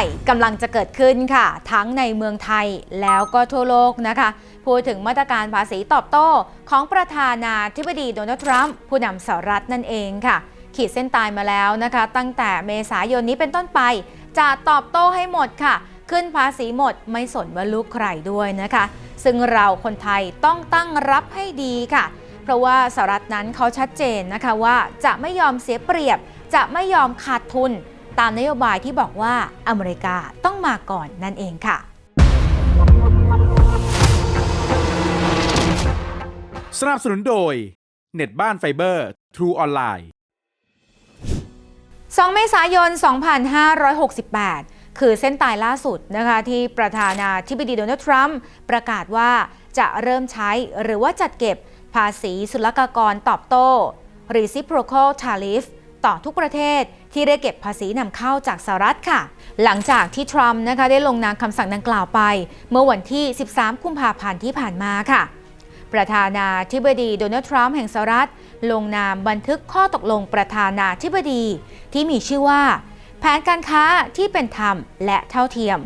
ญ่กำลังจะเกิดขึ้นค่ะ ทั้งในเมืองไทยแล้วก็ทั่วโลกนะคะ พูดถึงมาตรการภาษีตอบโต้ของประธานาธิบดีโดนัลด์ทรัมป์ผู้นำสหรัฐนั่นเองค่ะ ขีดเส้นตายมาแล้วนะคะ ตั้งแต่เมษายนนี้เป็นต้นไป จะตอบโต้ให้หมดค่ะ ขึ้นภาษีหมดไม่สนว่าลูกใครด้วยนะคะ ซึ่งเราคนไทยต้องตั้งรับให้ดีค่ะ เพราะว่าสหรัฐนั้นเขาชัดเจนนะคะว่าจะไม่ยอมเสียเปรียบ จะไม่ยอมขาดทุน ตามนโยบายที่บอกว่าอเมริกาต้องมาก่อนนั่นเองค่ะ สนับสนุนโดย เน็ตบ้านไฟเบอร์ True ออนไลน์ 2 เมษายน 2568 คือเส้นตายล่าสุดนะคะที่ประธานาธิบดีโดนัลด์ทรัมป์ประกาศว่าจะเริ่มใช้หรือว่าจัดเก็บภาษีศุลกากรตอบโต้ reciprocal tariff ต่อทุกประเทศ ที่ได้เก็บภาษีนำเข้าจากสหรัฐค่ะ หลังจากที่ทรัมป์นะคะได้ลงนามคำสั่งดังกล่าวไป เมื่อวันที่ 13 กุมภาพันธ์ที่ผ่านมาค่ะ ประธานาธิบดีโดนัลด์ทรัมป์แห่งสหรัฐ ลงนามบันทึกข้อตกลงประธานาธิบดี ที่มีชื่อว่า แผนการค้าที่เป็นธรรมและเท่าเทียม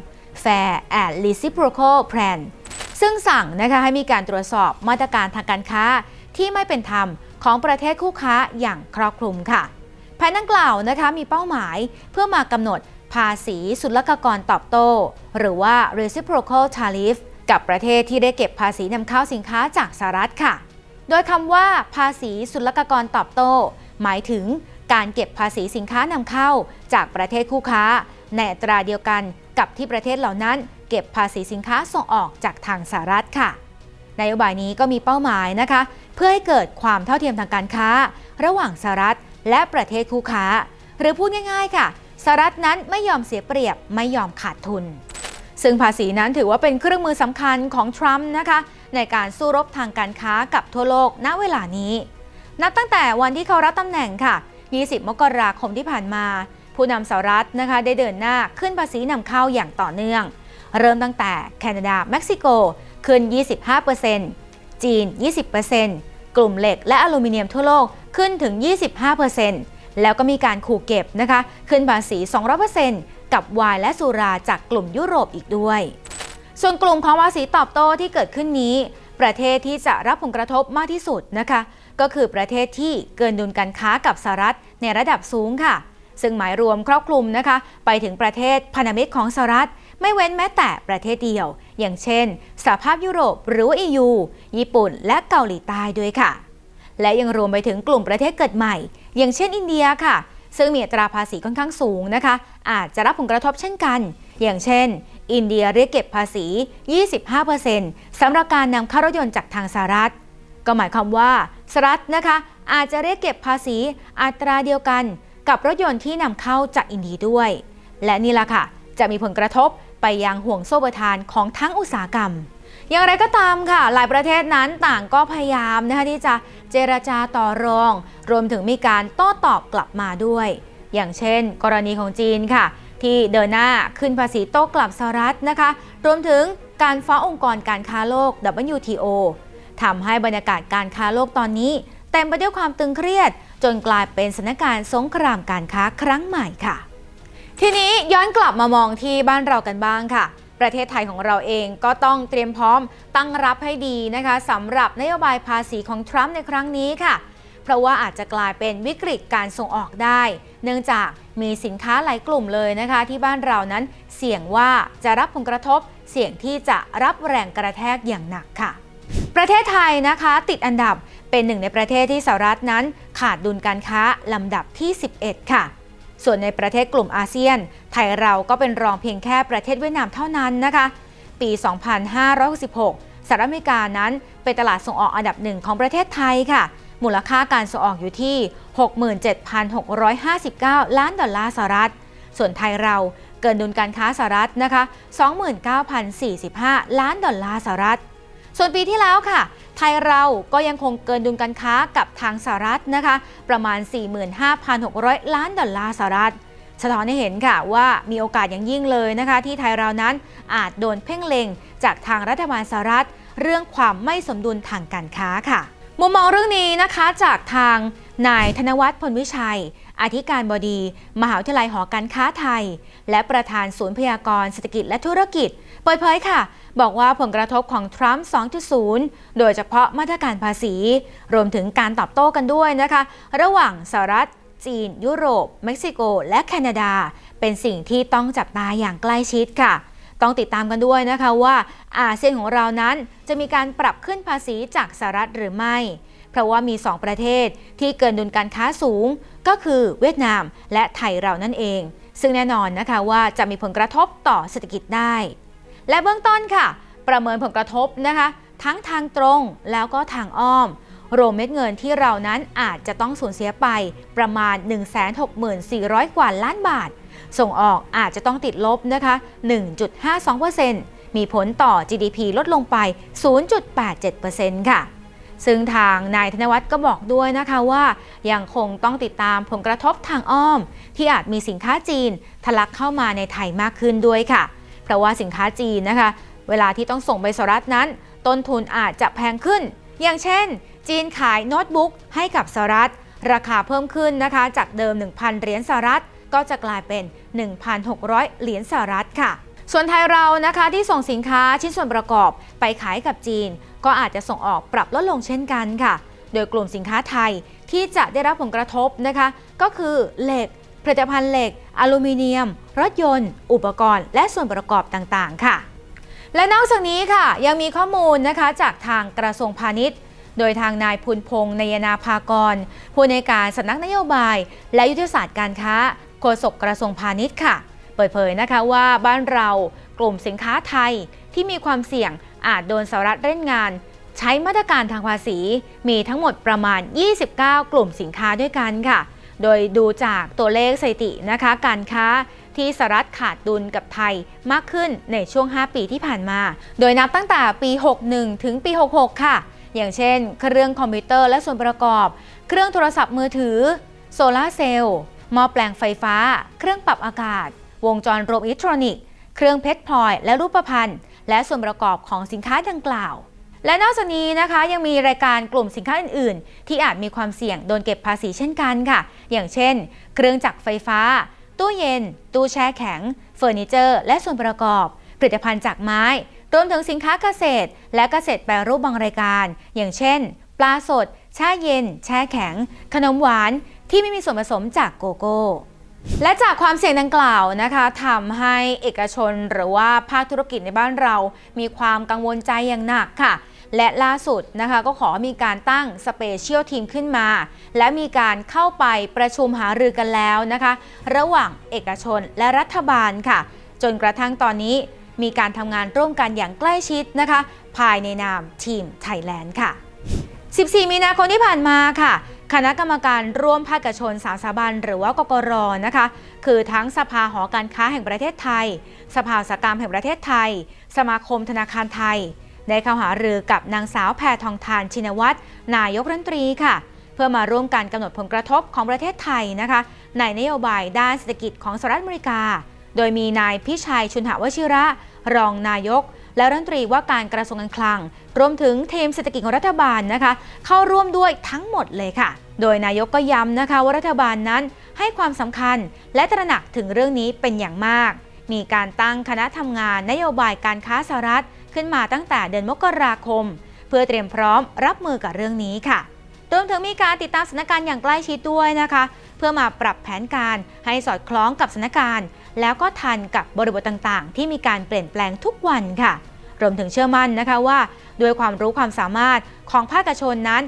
Fair and Reciprocal Plan ซึ่งสั่งนะคะให้มีการตรวจสอบมาตรการทางการค้าที่ไม่เป็นธรรมของประเทศคู่ค้าอย่างครอบคลุมค่ะ นดังกล่าวนะคะมีเป้าหมายเพื่อมากำหนดภาษีศุลกากรตอบโต้ หรือว่า reciprocal tariff กับประเทศที่ได้เก็บภาษีนำเข้าสินค้าจากสหรัฐค่ะ โดยคำว่าภาษีศุลกากรตอบโต้ หมายถึงการเก็บภาษีสินค้านำเข้าจากประเทศคู่ค้า ในอัตราเดียวกันกับที่ประเทศเหล่านั้น เก็บภาษีสินค้าส่งออกจากทางสหรัฐค่ะนโยบายนี้ก็มีเป้าหมายนะคะ เพื่อให้เกิดความเท่าเทียมทางการค้า ระหว่างสหรัฐ และประเทศคู่ค้า หรือพูดง่ายๆค่ะสหรัฐนั้นไม่ยอมเสียเปรียบไม่ยอมขาดทุน ซึ่งภาษีนั้นถือว่าเป็นเครื่องมือสำคัญของทรัมป์นะคะ ในการสู้รบทางการค้ากับทั่วโลกณเวลานี้ นับตั้งแต่วันที่เขารับตำแหน่งค่ะ 20 มกราคมที่ผ่านมา ผู้นำสหรัฐนะคะได้เดินหน้าขึ้นภาษีนำเข้าอย่างต่อเนื่อง เริ่มตั้งแต่แคนาดาเม็กซิโกขึ้น 25%จีน 20% กลุ่มเหล็กและอลูมิเนียมทั่วโลกขึ้นถึง 25%แล้วก็มีการขู่เก็บนะคะ ขึ้นภาษี 200%กับไวน์และสุราจากกลุ่มยุโรปอีกด้วย ส่วนกลุ่มของภาษีตอบโต้ที่เกิดขึ้นนี้ ประเทศที่จะรับผลกระทบมากที่สุดนะคะ ก็คือประเทศที่เกินดุลการค้ากับสหรัฐในระดับสูงค่ะ ซึ่งหมายรวมครอบคลุมนะคะ ไปถึงประเทศพันธมิตรของสหรัฐ ไม่เว้นแม้แต่ประเทศเดียว อย่างเช่นสหภาพยุโรปหรือ EU ญี่ปุ่นและเกาหลีใต้ด้วยค่ะ และยังรวมไปถึงกลุ่มประเทศเกิดใหม่ อย่างเช่นอินเดียค่ะ ซึ่งมีอัตราภาษีค่อนข้างสูงนะคะ อาจจะรับผลกระทบเช่นกัน อย่างเช่น อินเดียเรียกเก็บภาษี 25%สำหรับการนำเข้ารถยนต์จากทางสหรัฐ ก็หมายความว่าสหรัฐนะคะ อาจจะเรียกเก็บภาษีอัตราเดียวกันกับรถยนต์ที่นำเข้าจากอินเดียด้วย และนี่ล่ะค่ะ จะมีผลกระทบ ไปยังห่วงโซ่ประทานของทั้งอุตสาหกรรม อย่างไรก็ตามค่ะ หลายประเทศนั้นต่างก็พยายามนะคะที่จะเจรจาต่อรอง รวมถึงมีการโต้ตอบกลับมาด้วย อย่างเช่น กรณีของจีนค่ะ ที่เดินหน้าขึ้นภาษีโต้กลับสหรัฐนะคะ รวมถึงการฟ้ององค์กรการค้าโลก WTO ทำให้บรรยากาศการค้าโลกตอนนี้เต็มไปด้วยความตึงเครียด จนกลายเป็นสถานการณ์สงครามการค้าครั้งใหม่ค่ะ ทีนี้ย้อนกลับมามองที่บ้านเรากันบ้างค่ะ ประเทศไทยของเราเองก็ต้องเตรียมพร้อมตั้งรับให้ดีนะคะสำหรับนโยบายภาษีของทรัมป์ในครั้งนี้ค่ะ เพราะว่าอาจจะกลายเป็นวิกฤตการส่งออกได้ เนื่องจากมีสินค้าหลายกลุ่มเลยนะคะ ที่บ้านเรานั้นเสี่ยงว่าจะรับผลกระทบ เสี่ยงที่จะรับแรงกระแทกอย่างหนักค่ะ ประเทศไทยนะคะ ติดอันดับเป็นหนึ่งในประเทศที่สหรัฐนั้น ขาดดุลการค้าลำดับที่ 11 ค่ะ ส่วนในประเทศกลุ่มอาเซียน ไทยเราก็เป็นรองเพียงแค่ประเทศเวียดนามเท่านั้นนะคะ ปี 2566สหรัฐอเมริกานั้นเป็นตลาดส่งออกอันดับหนึ่งของประเทศไทยค่ะ มูลค่าการส่งออกอยู่ที่ 67,659 ล้านดอลลาร์สหรัฐ ส่วนไทยเราเกินดุลการค้าสหรัฐนะคะ 29,045 ล้านดอลลาร์สหรัฐ ส่วนปีที่แล้วค่ะ ไทยเราก็ยังคงเกินดุลการค้ากับทางสหรัฐนะคะ ประมาณ 45,600 ล้านดอลลาร์สหรัฐสะท้อนให้เห็นค่ะว่ามีโอกาสอย่างยิ่งเลยนะคะ ที่ไทยเรานั้นอาจโดนเพ่งเล็งจากทางรัฐบาลสหรัฐ เรื่องความไม่สมดุลทางการค้าค่ะ มุมมองเรื่องนี้นะคะจากทางนายธนวัฒน์พลวิชัย อธิการบดี มหาวิทยาลัยหอการค้าไทย และประธานศูนย์พยากรณ์เศรษฐกิจและธุรกิจ เปิดเผยค่ะ บอกว่าผลกระทบของทรัมป์ 2.0 โดยเฉพาะมาตรการภาษี รวมถึงการตอบโต้กันด้วยนะคะ ระหว่างสหรัฐ จีน ยุโรป เม็กซิโก และแคนาดา เป็นสิ่งที่ต้องจับตาอย่างใกล้ชิดค่ะต้องติดตามกันด้วยนะคะว่าอาเซียนของเรานั้นจะมีการปรับขึ้นภาษีจากสหรัฐหรือไม่ เพราะว่ามี 2 ประเทศที่เกินดุลการค้าสูง ก็คือเวียดนามและไทยเรานั่นเอง ซึ่งแน่นอนนะคะว่าจะมีผลกระทบต่อเศรษฐกิจได้ และเบื้องต้นค่ะ ประเมินผลกระทบนะคะ ทั้งทางตรงแล้วก็ทางอ้อม รวมเม็ดเงินที่เรานั้นอาจจะต้องสูญเสียไปประมาณ 164,000 กว่าล้านบาท ส่งออกอาจจะต้องติดลบนะคะ 1.52%มีผลต่อ GDP ลดลงไป 0.87%ค่ะ ซึ่งทางนายธนวัฒน์ก็บอกด้วยนะคะว่ายังคงต้องติดตามผลกระทบทางอ้อม ที่อาจมีสินค้าจีนทะลักเข้ามาในไทยมากขึ้นด้วยค่ะ เพราะว่าสินค้าจีนนะคะ เวลาที่ต้องส่งไปสหรัฐนั้น ต้นทุนอาจจะแพงขึ้น อย่างเช่น จีนขายโน้ตบุ๊กให้กับสหรัฐ ราคาเพิ่มขึ้นนะคะ จากเดิม 1,000 เหรียญสหรัฐก็จะกลายเป็น 1,600 เหรียญสหรัฐค่ะ ส่วนไทยเรานะคะที่ส่งสินค้าชิ้นส่วนประกอบไปขายกับจีน ก็อาจจะส่งออกปรับลดลงเช่นกันค่ะ โดยกลุ่มสินค้าไทยที่จะได้รับผลกระทบนะคะ ก็คือเหล็ก ผลิตภัณฑ์เหล็ก อลูมิเนียม รถยนต์ อุปกรณ์ และส่วนประกอบต่างๆ ค่ะ และนอกจากนี้ค่ะ ยังมีข้อมูลนะคะจากทางกระทรวงพาณิชย์โดยทางนายพุนพงษ์นยนาภากร ผู้ในการสำนักนโยบาย และยุทธศาสตร์การค้าโฆษกกระทรวงพาณิชย์ค่ะ เปิดเผยนะคะว่าบ้านเรากลุ่มสินค้าไทยที่มีความเสี่ยง อาจโดนสหรัฐเล่นงาน ใช้มาตรการทางภาษี มีทั้งหมดประมาณ 29 กลุ่มสินค้าด้วยกันค่ะ โดยดูจากตัวเลขสถิตินะคะ การค้าที่สหรัฐขาดดุลกับไทยมากขึ้นในช่วง 5 ปีที่ผ่านมา โดยนับตั้งแต่ปี 61 ถึงปี 66 ค่ะ อย่างเช่น เครื่องคอมพิวเตอร์และส่วนประกอบ เครื่องโทรศัพท์มือถือ โซลาเซลล์ หม้อแปลงไฟฟ้า เครื่องปรับอากาศ วงจรรวมอิเล็กทรอนิกส์ เครื่องเพชรพลอย และรูปพรรณ และส่วนประกอบของสินค้าดังกล่าว และนอกจากนี้นะคะยังมีรายการกลุ่มสินค้าอื่น ๆ ที่อาจมีความเสี่ยงโดนเก็บภาษีเช่นกันค่ะ อย่างเช่น เครื่องจักรไฟฟ้า ตู้เย็น ตู้แช่แข็ง เฟอร์นิเจอร์ และส่วนประกอบ ผลิตภัณฑ์จากไม้ รวมถึงสินค้าเกษตร และเกษตรแปรรูปบางรายการ อย่างเช่น ปลาสดแช่เย็น แช่แข็ง ขนมหวาน ที่ไม่มีส่วนผสมจากโกโก้ และจากความเสี่ยงดังกล่าวนะคะทำให้เอกชนหรือว่าภาคธุรกิจในบ้านเรา มีความกังวลใจอย่างหนักค่ะ และล่าสุดนะคะก็ขอมีการตั้งสเปเชียลทีมขึ้นมา และมีการเข้าไปประชุมหารือกันแล้วนะคะ ระหว่างเอกชนและรัฐบาลค่ะ จนกระทั่งตอนนี้มีการทำงานร่วมกันอย่างใกล้ชิดนะคะ ภายในนามทีมไทยแลนด์ค่ะ 14 มีนาคมที่ผ่านมาค่ะ คณะกรรมการร่วมภาคเอกชนสาสาบันหรือว่ากกรนะคะ คือทั้งสภาหอการค้าแห่งประเทศไทย สภาสหกรรมแห่งประเทศไทย สมาคมธนาคารไทย ได้เข้าหารือกับนางสาวแพทองทานชินวัตรนายกรัฐมนตรีค่ะ เพื่อมาร่วมกันกำหนดผลกระทบของประเทศไทยนะคะ ในนโยบายด้านเศรษฐกิจของสหรัฐอเมริกา โดยมีนายพิชัยชุนหวชิระ รองนายกและรัฐมนตรีว่าการกระทรวงการคลัง รวมถึงทีมเศรษฐกิจของรัฐบาลนะคะ เข้าร่วมด้วยทั้งหมดเลยค่ะ โดยนายกก็ย้ำนะคะว่ารัฐบาลนั้นให้ความสำคัญและตระหนักถึงเรื่องนี้เป็นอย่างมาก มีการตั้งคณะทำงานนโยบายการค้าสหรัฐขึ้นมาตั้งแต่เดือนมกราคม เพื่อเตรียมพร้อมรับมือกับเรื่องนี้ค่ะรวมถึงมีการติดตามสถานการณ์อย่างใกล้ชิดด้วยนะคะ เพื่อมาปรับแผนการให้สอดคล้องกับสถานการณ์ แล้วก็ทันกับบริบทต่างๆ ที่มีการเปลี่ยนแปลงทุกวันค่ะ รวมถึงเชื่อมั่นนะคะว่า ด้วยความรู้ความสามารถของภาคเอกชนนั้น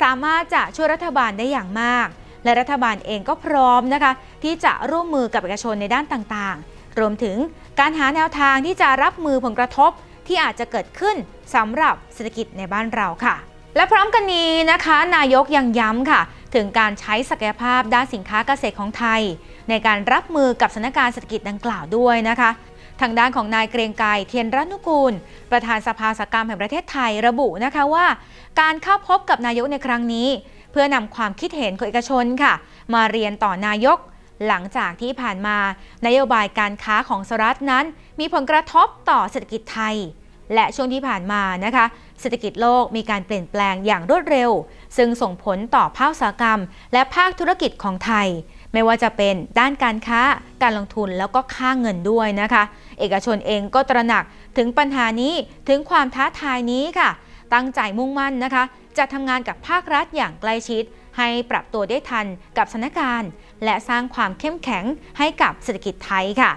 สามารถจะช่วยรัฐบาลได้อย่างมาก และรัฐบาลเองก็พร้อมนะคะ ที่จะร่วมมือกับเอกชนในด้านต่างๆ รวมถึงการหาแนวทางที่จะรับมือผลกระทบที่อาจจะเกิดขึ้นสำหรับเศรษฐกิจในบ้านเราค่ะ และพร้อมกันนี้นะคะ นายกยังย้ำค่ะ ถึงการใช้ศักยภาพด้านสินค้าเกษตรของไทย ในการรับมือกับสถานการณ์เศรษฐกิจดังกล่าวด้วยนะคะ ทางด้านของนายเกรงไกรเทียนรัตนุกูล ประธานสภาสกรรมแห่งประเทศไทยระบุนะคะว่า การเข้าพบกับนายกในครั้งนี้ เพื่อนำความคิดเห็นของเอกชนค่ะ มาเรียนต่อนายก หลังจากที่ผ่านมานโยบายการค้าของสหรัฐนั้น มีผลกระทบต่อเศรษฐกิจไทย และช่วงที่ผ่านมานะคะ เศรษฐกิจโลกมีการเปลี่ยนแปลงอย่างรวดเร็ว ซึ่งส่งผลต่อภาคอุตสาหกรรม และภาคธุรกิจของไทย ไม่ว่าจะเป็นด้านการค้าการลงทุนแล้วก็ค่าเงินด้วยนะคะ เอกชนเองก็ตระหนักถึงปัญหานี้ถึงความท้าทายนี้ค่ะ ตั้งใจมุ่งมั่นนะคะ จะทำงานกับภาครัฐอย่างใกล้ชิด ให้ปรับตัวได้ทันกับสถานการณ์ และสร้างความเข้มแข็งให้กับเศรษฐกิจไทยค่ะ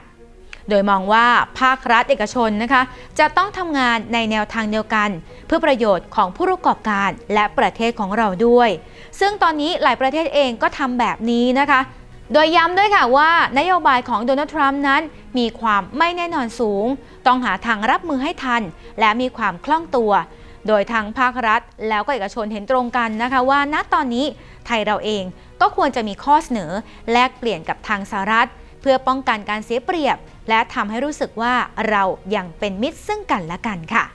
โดยมองว่าภาครัฐเอกชนนะคะ จะต้องทำงานในแนวทางเดียวกัน เพื่อประโยชน์ของผู้ประกอบการและประเทศของเราด้วย ซึ่งตอนนี้หลายประเทศเองก็ทำแบบนี้นะคะ โดยย้ำด้วยค่ะว่านโยบายของโดนัลด์ทรัมป์นั้น มีความไม่แน่นอนสูง ต้องหาทางรับมือให้ทัน และมีความคล่องตัว โดยทางภาครัฐ แล้วก็เอกชนเห็นตรงกันนะคะว่าณตอนนี้ไทยเราเองก็ควรจะมีข้อเสนอ แลกเปลี่ยนกับทางสหรัฐ เพื่อป้องกันการเสียเปรียบ และทำให้รู้สึกว่าเรายังเป็นมิตรซึ่งกันและกันค่ะ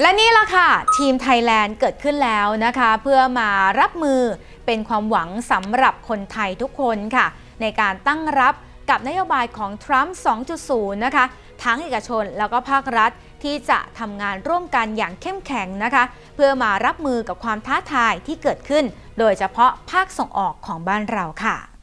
และนี่ล่ะค่ะ ทีมไทยแลนด์เกิดขึ้นแล้วนะคะ เพื่อมารับมือเป็นความหวังสำหรับคนไทยทุกคนค่ะ ในการตั้งรับกับนโยบายของทรัมป์ 2.0 นะคะ ทั้งเอกชนแล้วก็ภาครัฐที่จะทำงานร่วมกันอย่างเข้มแข็งนะคะ เพื่อมารับมือกับความท้าทายที่เกิดขึ้น โดยเฉพาะภาคส่งออกของบ้านเราค่ะ